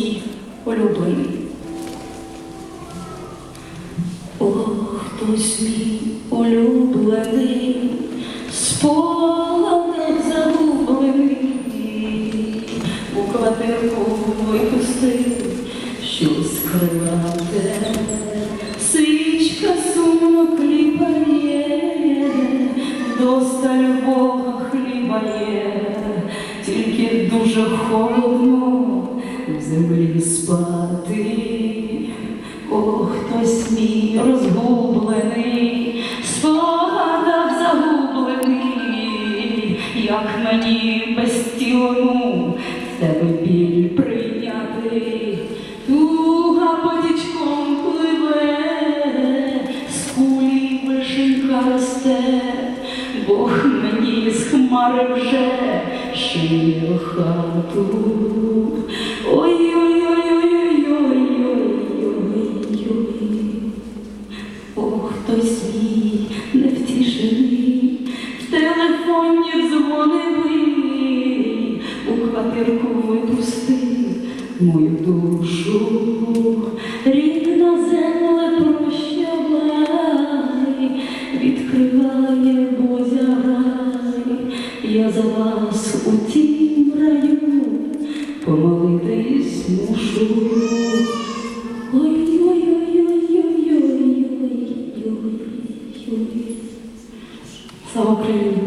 мій улюблений. О, хтось мій улюблений, спогадах загублений, у квартирку випустив, що скривав тебе. Свічка сумно кліпає, досталь Бога хліба є, тільки дуже холодно землі спати. О, хтось мій розгублений, спогадах загублений, як мені без тілу тебе біль прийняти, туга потічком пливе, з кулі вишенька росте, Бог мені з хмари вже шиє хату. Ой-ой-ой-ой-ой-ой-ой-ой. У квартирку випустив мою душу, рідна земле прощавай, відкриває Бозя рай, я за вас у тім раю помолитись мушу. Ой-ой-ой-ой-ой-ой-ой-ой. Слава Україні!